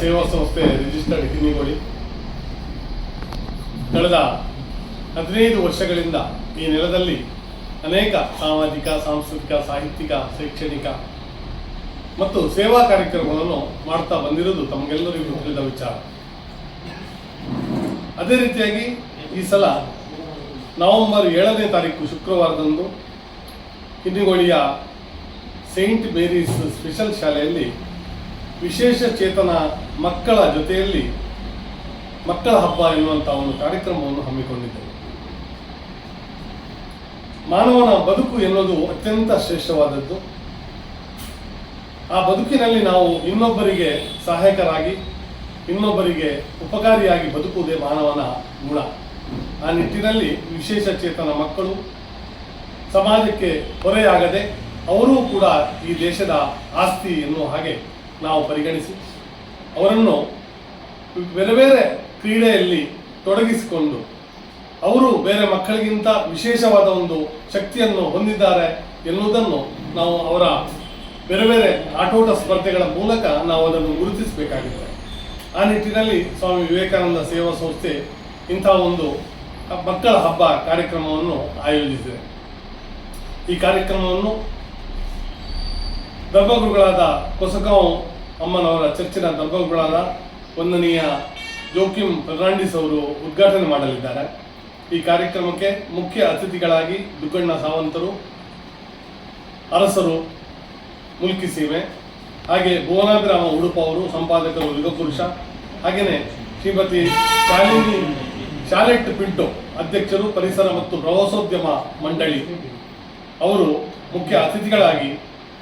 ಸೇವಾ ಸಂಸ್ಥೆ ರಿಜಿಸ್ಟರ್ಡ್ ಹಿನ್ನಿಗೋಳಿ ಕಳೆದ ಹದಿನೈದು ವರ್ಷಗಳಿಂದ ಈ ನೆಲದಲ್ಲಿ ಅನೇಕ ಸಾಮಾಜಿಕ, ಸಾಂಸ್ಕೃತಿಕ, ಸಾಹಿತ್ಯಿಕ, ಶೈಕ್ಷಣಿಕ ಮತ್ತು ಸೇವಾ ಕಾರ್ಯಕ್ರಮಗಳನ್ನು ಮಾಡ್ತಾ ಬಂದಿರುವುದು ತಮಗೆಲ್ಲರಿಗೂ ತಿಳಿದ ವಿಚಾರ. ಅದೇ ರೀತಿಯಾಗಿ ಈ ಸಲ ನವೆಂಬರ್ ಏಳನೇ ತಾರೀಕು ಶುಕ್ರವಾರದಂದು ಹಿನ್ನಿಗೋಳಿಯ ಸೇಂಟ್ ಮೇರೀಸ್ ಸ್ಪೆಷಲ್ ಶಾಲೆಯಲ್ಲಿ ವಿಶೇಷ ಚೇತನ ಮಕ್ಕಳ ಜೊತೆಯಲ್ಲಿ ಮಕ್ಕಳ ಹಬ್ಬ ಎನ್ನುವಂಥ ಒಂದು ಕಾರ್ಯಕ್ರಮವನ್ನು ಹಮ್ಮಿಕೊಂಡಿದ್ದರು. ಮಾನವನ ಬದುಕು ಎನ್ನುವುದು ಅತ್ಯಂತ ಶ್ರೇಷ್ಠವಾದದ್ದು. ಆ ಬದುಕಿನಲ್ಲಿ ನಾವು ಇನ್ನೊಬ್ಬರಿಗೆ ಸಹಾಯಕರಾಗಿ, ಇನ್ನೊಬ್ಬರಿಗೆ ಉಪಕಾರಿಯಾಗಿ ಬದುಕುವುದೇ ಮಾನವನ ಗುಣ. ಆ ನಿಟ್ಟಿನಲ್ಲಿ ವಿಶೇಷ ಚೇತನ ಮಕ್ಕಳು ಸಮಾಜಕ್ಕೆ ಹೊರೆಯಾಗದೆ ಅವರೂ ಕೂಡ ಈ ದೇಶದ ಆಸ್ತಿ ಎನ್ನುವ ಹಾಗೆ ನಾವು ಪರಿಗಣಿಸಿ, ಅವರನ್ನು ಬೇರೆ ಬೇರೆ ಕ್ರೀಡೆಯಲ್ಲಿ ತೊಡಗಿಸಿಕೊಂಡು, ಅವರು ಬೇರೆ ಮಕ್ಕಳಿಗಿಂತ ವಿಶೇಷವಾದ ಒಂದು ಶಕ್ತಿಯನ್ನು ಹೊಂದಿದ್ದಾರೆ ಎನ್ನುವುದನ್ನು ನಾವು ಅವರ ಬೇರೆ ಬೇರೆ ಆಟೋಟ ಸ್ಪರ್ಧೆಗಳ ಮೂಲಕ ನಾವು ಅದನ್ನು ಗುರುತಿಸಬೇಕಾಗಿದೆ. ಆ ನಿಟ್ಟಿನಲ್ಲಿ ಸ್ವಾಮಿ ವಿವೇಕಾನಂದ ಸೇವಾ ಸಂಸ್ಥೆ ಇಂಥ ಒಂದು ಮಕ್ಕಳ ಹಬ್ಬ ಕಾರ್ಯಕ್ರಮವನ್ನು ಆಯೋಜಿಸಿದೆ. ಈ ಕಾರ್ಯಕ್ರಮವನ್ನು ಧರ್ಮಗುರುಗಳಾದ ಕೊಸಗಾಂವ್ ಅಮ್ಮನವರ ಚರ್ಚಿನ ಧರ್ಮಗುರುಗಳಾದ ವಂದನೀಯ ಜೋಕಿಮ್ ಫರ್ನಾಂಡಿಸ್ ಅವರು ಉದ್ಘಾಟನೆ ಮಾಡಲಿದ್ದಾರೆ. ಈ ಕಾರ್ಯಕ್ರಮಕ್ಕೆ ಮುಖ್ಯ ಅತಿಥಿಗಳಾಗಿ ದುಗ್ಗಣ್ಣ ಸಾವಂತರು, ಅರಸರು, ಮುಲ್ಕಿ ಸೀಮೆ, ಹಾಗೆ ಭುವನಾಭಿರಾಮ ಉಡುಪ ಅವರು, ಸಂಪಾದಕರು ಯುಗಪುರುಷ ಹಾಗೆಯೇ ಶ್ರೀಮತಿ ಶಾಲಿನಿ ಶಾಲೆಟ್ ಪಿಂಟೋ, ಅಧ್ಯಕ್ಷರು ಪರಿಸರ ಮತ್ತು ಪ್ರವಾಸೋದ್ಯಮ ಮಂಡಳಿ ಅವರು ಮುಖ್ಯ ಅತಿಥಿಗಳಾಗಿ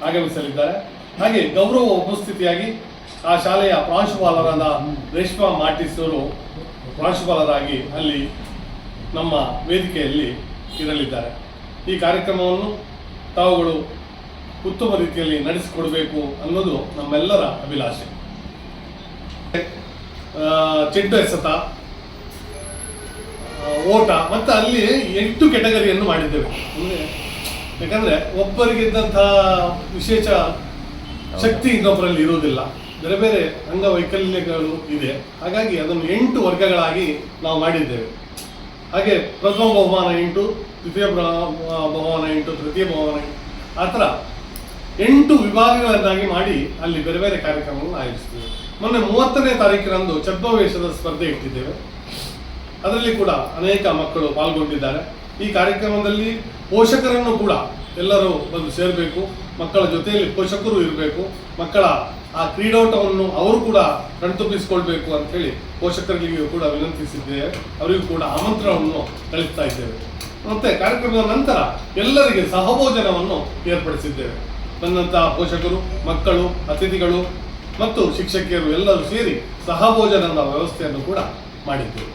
ಆಗಮಿಸಲಿದ್ದಾರೆ ಹಾಗೆ ಗೌರವ ಉಪಸ್ಥಿತಿಯಾಗಿ ಆ ಶಾಲೆಯ ಪ್ರಾಂಶುಪಾಲರಾದ ರೇಷ್ಮಾ ಮಾಟಿಸ್ ಅವರು ಪ್ರಾಂಶುಪಾಲರಾಗಿ ಅಲ್ಲಿ ನಮ್ಮ ವೇದಿಕೆಯಲ್ಲಿ ಇರಲಿದ್ದಾರೆ. ಈ ಕಾರ್ಯಕ್ರಮವನ್ನು ತಾವುಗಳು ಉತ್ತಮ ರೀತಿಯಲ್ಲಿ ನಡೆಸಿಕೊಡಬೇಕು ಅನ್ನೋದು ನಮ್ಮೆಲ್ಲರ ಅಭಿಲಾಷೆ. ಚೆಡ್ಡು ಚೆಂಡು ಎಸೆತ ಓಟ, ಮತ್ತು ಅಲ್ಲಿ ಎಂಟು ಕೆಟಗರಿಯನ್ನು ಮಾಡಿದ್ದೇವೆ. ಯಾಕಂದ್ರೆ ಒಬ್ಬರಿಗಿದ್ದಂತಹ ವಿಶೇಷ ಶಕ್ತಿ ಇನ್ನೊಬ್ಬರಲ್ಲಿ ಇರುವುದಿಲ್ಲ ಬೇರೆ ಬೇರೆ ಅಂಗವೈಕಲ್ಯಗಳು ಇದೆ. ಹಾಗಾಗಿ ಅದನ್ನು ಎಂಟು ವರ್ಗಗಳಾಗಿ ನಾವು ಮಾಡಿದ್ದೇವೆ. ಹಾಗೆ ಪ್ರಥಮ ಬಹುಮಾನ ಎಂಟು, ದ್ವಿತೀಯ ಬಹುಮಾನ ಎಂಟು, ತೃತೀಯ ಬಹುಮಾನ ಎಂಟು. ಆ ಥರ ಎಂಟು ವಿಭಾಗಗಳನ್ನಾಗಿ ಮಾಡಿ ಅಲ್ಲಿ ಬೇರೆ ಬೇರೆ ಕಾರ್ಯಕ್ರಮಗಳನ್ನು ಆಯೋಜಿಸಿದ್ದೇವೆ. ಮೊನ್ನೆ ಮೂವತ್ತನೇ ತಾರೀಕಿನಂದು ಛದ್ಮವೇಷದ ಸ್ಪರ್ಧೆ ಇಟ್ಟಿದ್ದೇವೆ. ಅದರಲ್ಲಿ ಕೂಡ ಅನೇಕ ಮಕ್ಕಳು ಪಾಲ್ಗೊಂಡಿದ್ದಾರೆ. ಈ ಕಾರ್ಯಕ್ರಮದಲ್ಲಿ ಪೋಷಕರನ್ನು ಕೂಡ ಎಲ್ಲರೂ ಬಂದು ಸೇರಬೇಕು, ಮಕ್ಕಳ ಜೊತೆಯಲ್ಲಿ ಪೋಷಕರು ಇರಬೇಕು, ಮಕ್ಕಳ ಆ ಕ್ರೀಡೋಟವನ್ನು ಅವರು ಕೂಡ ಕಣ್ತುಂಬಿಸಿಕೊಳ್ಬೇಕು ಅಂತ ಹೇಳಿ ಪೋಷಕರಿಗೆ ಕೂಡ ವಿನಂತಿಸಿದ್ದೇವೆ ಅವರಿಗೂ ಕೂಡ ಆಮಂತ್ರಣವನ್ನು ಕಳಿಸ್ತಾ ಇದ್ದೇವೆ. ಮತ್ತೆ ಕಾರ್ಯಕ್ರಮದ ನಂತರ ಎಲ್ಲರಿಗೆ ಸಹಭೋಜನವನ್ನು ಏರ್ಪಡಿಸಿದ್ದೇವೆ. ಬಂದಂತಹ ಪೋಷಕರು, ಮಕ್ಕಳು, ಅತಿಥಿಗಳು ಮತ್ತು ಶಿಕ್ಷಕಿಯರು ಎಲ್ಲರೂ ಸೇರಿ ಸಹಭೋಜನದ ವ್ಯವಸ್ಥೆಯನ್ನು ಕೂಡ ಮಾಡಿದ್ದೇವೆ.